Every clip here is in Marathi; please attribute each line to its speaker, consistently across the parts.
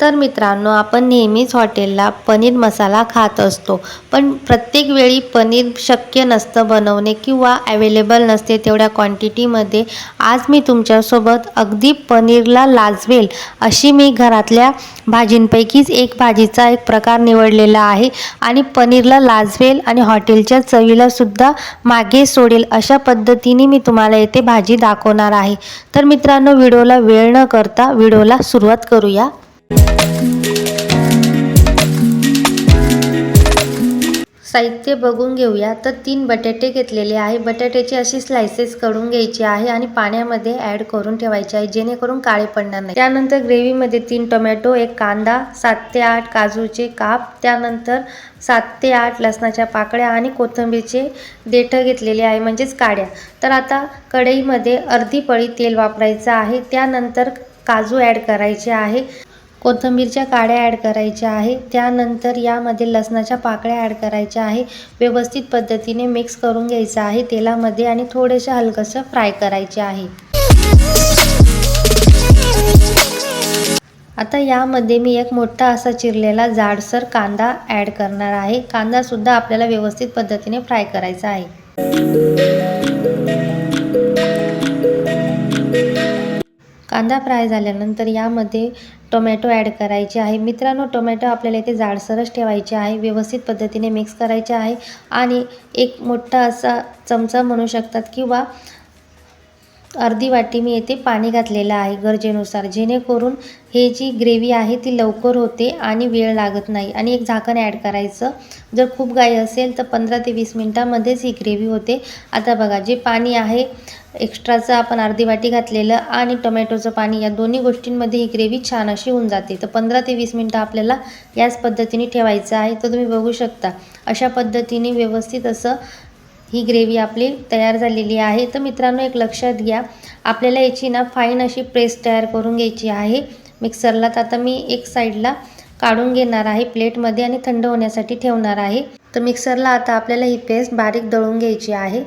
Speaker 1: तर मित्रांनो आपण नेहमीच हॉटेलला पनीर मसाला खात असतो. पण प्रत्येक वेळी पनीर शक्य नसतं बनवणे किंवा अवेलेबल नसते तेवढ्या क्वांटिटीमध्ये आज मी तुमच्यासोबत अगदी पनीरला लाजवेल अशी मी घरातल्या भाजींपैकीच एक भाजीचा एक प्रकार निवडलेला आहे आणि पनीरला लाजवेल आणि हॉटेलच्या चवीला सुद्धा मागे सोडेल अशा पद्धतीने मी तुम्हाला येथे भाजी दाखवणार आहे. तर मित्रांनो व्हिडिओला वेळ न करता व्हिडिओला सुरुवात करूया. साहित्य बघून घेऊया. तर तीन बटाटे घेतलेले आहे. बटाट्याचे अशी स्लायसेस करून घ्यायचे आहे आणि पाण्यामध्ये ॲड करून ठेवायचे आहे. जेणेकरून काळे पडणार नाही. त्यानंतर ग्रेव्हीमध्ये तीन टोमॅटो एक कांदा सात ते आठ काजूचे काप त्यानंतर सात ते आठ लसणाच्या पाकळ्या आणि कोथिंबीरचे देठं घेतलेले आहे म्हणजेच काड्या. तर आता कढईमध्ये अर्धी पळी तेल वापरायचं आहे. त्यानंतर काजू ॲड करायचे आहे. कोथिंबीरच्या काड्या ॲड करायच्या आहे. त्यानंतर यामध्ये लसणाच्या पाकळ्या ॲड करायच्या आहे. व्यवस्थित पद्धतीने मिक्स करून घ्यायचं आहे तेलामध्ये आणि थोडंसं हलकंसं फ्राय करायचे आहे. आता यामध्ये मी एक मोठा असा चिरलेला जाडसर कांदा ॲड करणार आहे. कांदासुद्धा आपल्याला व्यवस्थित पद्धतीने फ्राय करायचा आहे. कांदा फ्राय झाल्यानंतर यामध्ये टोमॅटो ॲड करायचे आहे. मित्रांनो टोमॅटो आपल्याला इथे जाडसरच ठेवायचे आहे. व्यवस्थित पद्धतीने मिक्स करायचे आहे. आणि एक मोठा असा चमचा म्हणू शकतात किंवा अर्धी वाटी मी येथे पाणी घातलेलं आहे गरजेनुसार. जेणेकरून हे जी ग्रेव्ही आहे ती लवकर होते आणि वेळ लागत नाही. आणि एक झाकण ॲड करायचं. जर खूप गाय असेल तर पंधरा ते वीस मिनटामध्येच ही ग्रेव्ही होते. आता बघा जे पाणी आहे एक्स्ट्राचं आपण अर्धी वाटी घातलेलं आणि टोमॅटोचं पाणी या दोन्ही गोष्टींमध्ये ही ग्रेव्ही छान अशी होऊन जाते. तर पंधरा ते वीस मिनटं आपल्याला याच पद्धतीने ठेवायचं आहे. तर तुम्ही बघू शकता अशा पद्धतीने व्यवस्थित असं ही ग्रेव्ही आपली तयार झालेली आहे. तर मित्रांनो एक लक्षात घ्या. आपल्याला याची ना फाईन अशी पेस्ट तयार करून घ्यायची आहे. मिक्सरला तर आता मी एक साईडला काढून घेणार आहे प्लेटमध्ये आणि थंड होण्यासाठी ठेवणार आहे. तर मिक्सरला आता आपल्याला ही पेस्ट बारीक दळून घ्यायची आहे.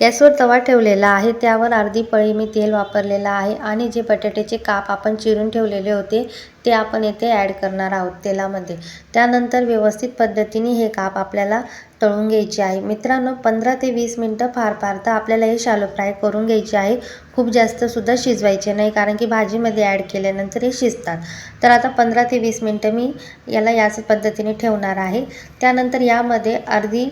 Speaker 1: गॅसवर तवा ठेवलेला आहे. त्यावर अर्धी पळी मी तेल वापरलेलं आहे आणि जे बटाट्याचे काप आपण चिरून ठेवलेले होते ते आपण येथे ॲड करणार आहोत तेलामध्ये. त्यानंतर व्यवस्थित पद्धतीने हे काप आपल्याला तळून घ्यायची आहे. मित्रांनो पंधरा ते वीस मिनटं फार फार तर आपल्याला हे शालो फ्राय करून घ्यायचे आहे. खूप जास्तसुद्धा शिजवायचे नाही कारण की भाजीमध्ये ॲड केल्यानंतर हे शिजतात. तर आता पंधरा ते वीस मिनटं मी याला याच पद्धतीने ठेवणार आहे. त्यानंतर यामध्ये अर्धी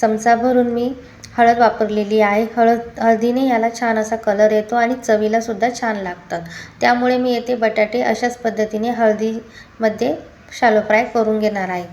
Speaker 1: चमचा भरून मी हळद वापरलेली आहे. हळद हळदीने याला छान असा कलर येतो आणि चवीला सुद्धा छान लागतात. त्यामुळे मी येथे बटाटे अशाच पद्धतीने हळदीमध्ये शालो फ्राय करून घेणार आहे.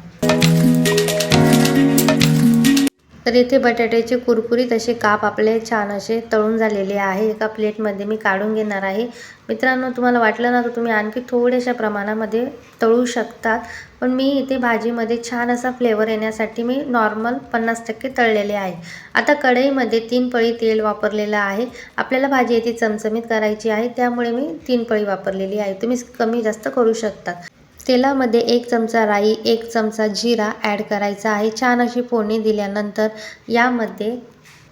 Speaker 1: तर इथे बटाट्याचे कुरकुरीत असे काप आपले छान असे तळून झालेले आहे. एका प्लेटमध्ये मी काढून घेणार आहे. मित्रांनो तुम्हाला वाटलं ना तर तुम्ही आणखी थोड्याशा प्रमाणामध्ये तळू शकतात. पण मी इथे भाजीमध्ये छान असा फ्लेवर येण्यासाठी मी नॉर्मल पन्नास टक्के तळलेले आहे. आता कढईमध्ये तीन पळी तेल वापरलेलं आहे. आपल्याला भाजी इथे चमचमीत करायची आहे. त्यामुळे मी तीन पळी वापरलेली आहे. तुम्ही कमी जास्त करू शकतात तेलामध्ये एक चमचा राई एक चमचा जिरा ॲड करायचा आहे. छान अशी फोडणी दिल्यानंतर यामध्ये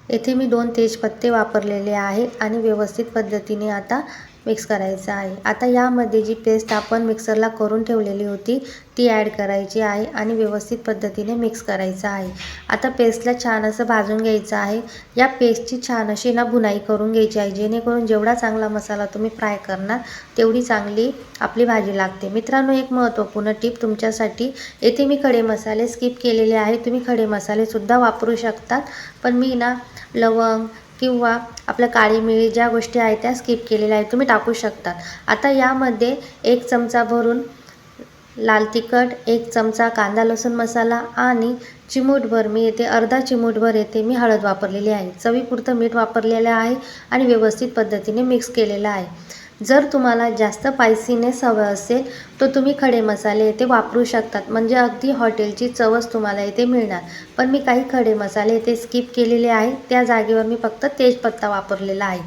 Speaker 1: येथे मी दोन तेजपत्ते वापरलेले आहे आणि व्यवस्थित पद्धतीने आता मिक्स करायचं आहे. आता यामध्ये जी पेस्ट आपण मिक्सरला करून ठेवलेली होती ती ॲड करायची आहे आणि व्यवस्थित पद्धतीने मिक्स करायचं आहे. आता पेस्टला छान असं भाजून घ्यायचं आहे. या पेस्टची छान अशी ना बुनाई करून घ्यायची आहे. जेणेकरून जेवढा चांगला मसाला तुम्ही फ्राय करणार तेवढी चांगली आपली भाजी लागते. मित्रांनो एक महत्त्वपूर्ण टिप तुमच्यासाठी येथे मी खडे मसाले स्किप केलेले आहे तुम्ही खडे मसालेसुद्धा वापरू शकतात. पण मी ना लवंग किंवा आपल्या काळी मिरी ज्या गोष्टी आहेत त्या स्किप केलेल्या आहेत तुम्ही टाकू शकता आता यामध्ये एक चमचा भरून लाल तिखट एक चमचा कांदा लसूण मसाला आणि चिमूटभर मी येथे अर्धा चिमूटभर येथे मी हळद वापरलेली आहे. चवीपुरतं मीठ वापरलेलं आहे आणि व्यवस्थित पद्धतीने मिक्स केलेलं आहे. जर तुम्हाला जास्त स्पायसीनेस हवं असेल तर तुम्ही खडे मसाले येथे वापरू शकतात. म्हणजे अगदी हॉटेलची चवच तुम्हाला इथे मिळणार. पण मी काही खडे मसाले इथे स्किप केलेले आहे. त्या जागेवर मी फक्त तेजपत्ता वापरलेला आहे.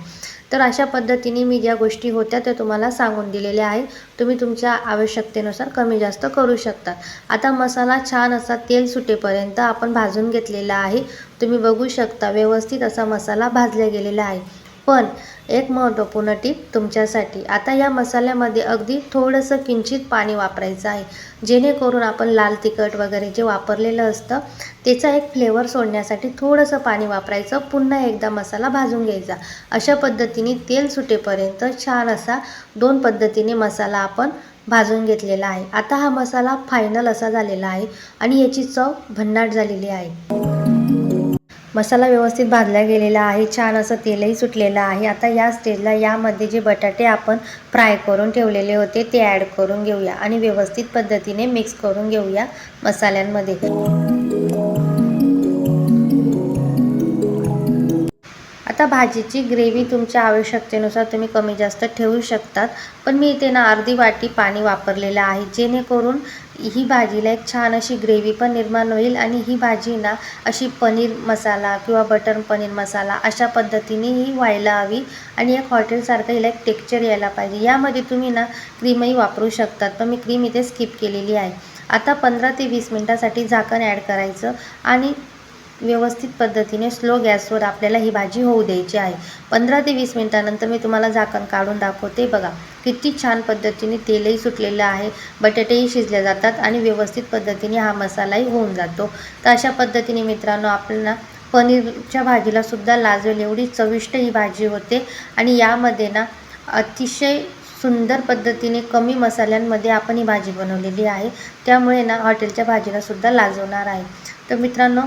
Speaker 1: तर अशा पद्धतीने मी ज्या गोष्टी होत्या त्या तुम्हाला सांगून दिलेल्या आहे. तुम्ही तुमच्या आवश्यकतेनुसार कमी जास्त करू शकता. आता मसाला छान असा तेल सुटेपर्यंत आपण भाजून घेतलेला आहे. तुम्ही बघू शकता व्यवस्थित असा मसाला भाजला गेलेला आहे. पण एक महत्त्वपूर्ण टीप तुमच्यासाठी आता या मसाल्यामध्ये अगदी थोडंसं किंचित पाणी वापरायचं आहे जेणेकरून आपण लाल तिखट वगैरे जे वापरलेलं असतं त्याचा एक फ्लेवर सोडण्यासाठी थोडंसं पाणी वापरायचं पुन्हा एकदा मसाला भाजून घ्यायचा. अशा पद्धतीने तेल सुटेपर्यंत छान असा दोन पद्धतीने मसाला आपण भाजून घेतलेला आहे. आता हा मसाला फायनल असा झालेला आहे आणि याची चव भन्नाट झालेली आहे. मसाला व्यवस्थित भाजला गेलेला आहे छान असं तेलही सुटलेलं आहे. आता या स्टेजला यामध्ये जे बटाटे आपण फ्राय करून ठेवलेले होते ते ॲड करून घेऊया आणि व्यवस्थित पद्धतीने मिक्स करून घेऊया मसाल्यांमध्ये. आता भाजीची ग्रेव्ही तुमच्या आवश्यकतेनुसार तुम्ही कमी जास्त ठेवू शकतात पण मी इथे ना अर्धी वाटी पाणी वापरलेलं आहे जेणेकरून ही भाजीला एक छान अशी ग्रेव्ही पण निर्माण होईल आणि ही भाजी ना अशी पनीर मसाला किंवा बटर पनीर मसाला अशा पद्धतीने ही व्हायला हवी आणि एक हॉटेलसारखं हिला एक टेक्चर यायला पाहिजे. यामध्ये तुम्ही ना क्रीमही वापरू शकतात पण मी क्रीम इथे स्किप केलेली आहे. आता पंधरा ते वीस मिनटासाठी झाकण ॲड करायचं आणि व्यवस्थित पद्धतीने स्लो गॅसवर आपल्याला ही भाजी होऊ द्यायची आहे. पंधरा ते वीस मिनटानंतर मी तुम्हाला झाकण काढून दाखवते. बघा किती छान पद्धतीने तेलही सुटलेलं आहे बटाटेही शिजले जातात आणि व्यवस्थित पद्धतीने हा मसालाही होऊन जातो. तर अशा पद्धतीने मित्रांनो आपल्याला पनीरच्या भाजीलासुद्धा लाजवेल एवढी चविष्ट ही भाजी होते. आणि यामध्ये ना अतिशय सुंदर पद्धतीने कमी मसाल्यांमध्ये आपण ही भाजी बनवलेली आहे. त्यामुळे ना हॉटेलच्या भाजीलासुद्धा लाजवणार आहे. तर मित्रांनो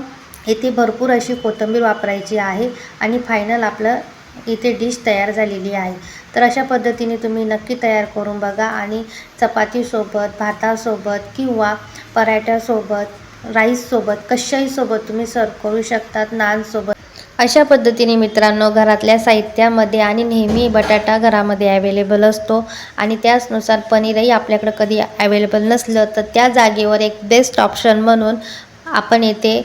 Speaker 1: इथे भरपूर अशी कोथिंबीर वापरायची आहे आणि फायनल आपलं इथे डिश तयार झालेली आहे. तर अशा पद्धतीने तुम्ही नक्की तयार करून बघा आणि चपातीसोबत भातासोबत किंवा पराठ्यासोबत राईससोबत कशाहीसोबत तुम्ही सर्व करू शकतात नानसोबत अशा पद्धतीने मित्रांनो घरातल्या साहित्यामध्ये आणि नेहमी बटाटा घरामध्ये अवेलेबल असतो आणि त्याचनुसार पनीरही आपल्याकडं कधी अवेलेबल नसलं तर त्या जागेवर एक बेस्ट ऑप्शन म्हणून आपण येथे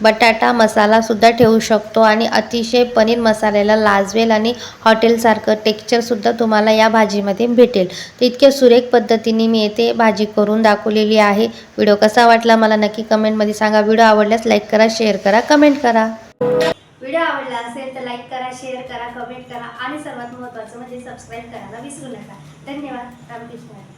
Speaker 1: बटाटा मसालासुद्धा ठेवू शकतो आणि अतिशय पनीर मसाल्याला लाजवेल आणि हॉटेलसारखं टेक्स्चरसुद्धा तुम्हाला या भाजीमध्ये भेटेल. तर इतक्या सुरेख पद्धतीने मी येथे भाजी करून दाखवलेली आहे. व्हिडिओ कसा वाटला मला नक्की कमेंटमध्ये सांगा. व्हिडिओ आवडल्यास लाईक करा शेअर करा कमेंट करा.
Speaker 2: व्हिडिओ आवडला असेल तर लाईक करा शेअर करा कमेंट करा आणि सर्वात महत्त्वाचं म्हणजे सबस्क्राईब करायला विसरू नका. धन्यवाद. रामकृष्ण.